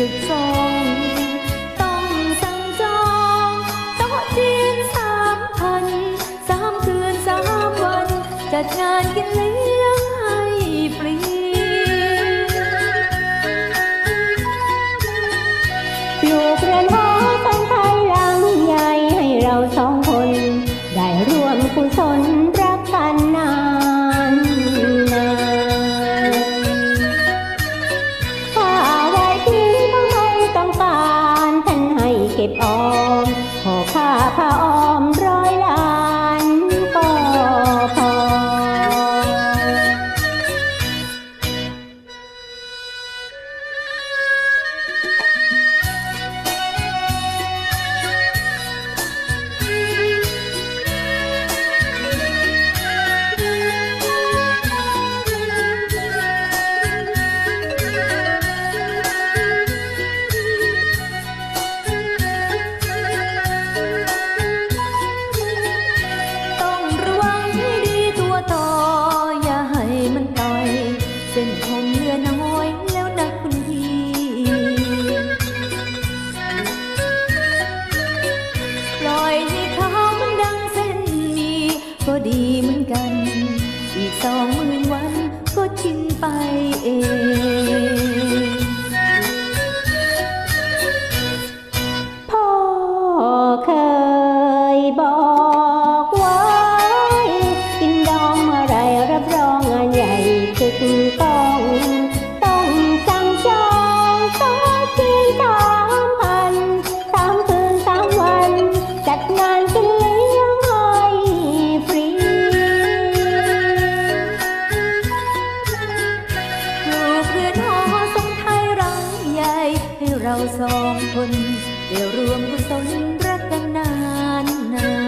ต้องสั่งจองโต๊ะจีนสามพันสามคืนสามวัน จัดงานกินเลี้ยงให้ฟรี อยู่เรือนหาแฟนไทยหลังใหญ่ให้เราสองคน ได้ร่วมกุศลรักกันนา ก็บออมห่อผ้าผ้าออม้นผมเหลือน้อยแล้วนะคุณพี่ปล่อยให้เขามันดังเส้นมี ก็ดีเหมือนกัน อีกสองหมื่นวันก็ชินไปเองพ่อเคยบอกไว้กินดองเมื่อไรรับรองงานใหญ่คือตา เราสองคนเด้รวมกุศลรักกันนานนาน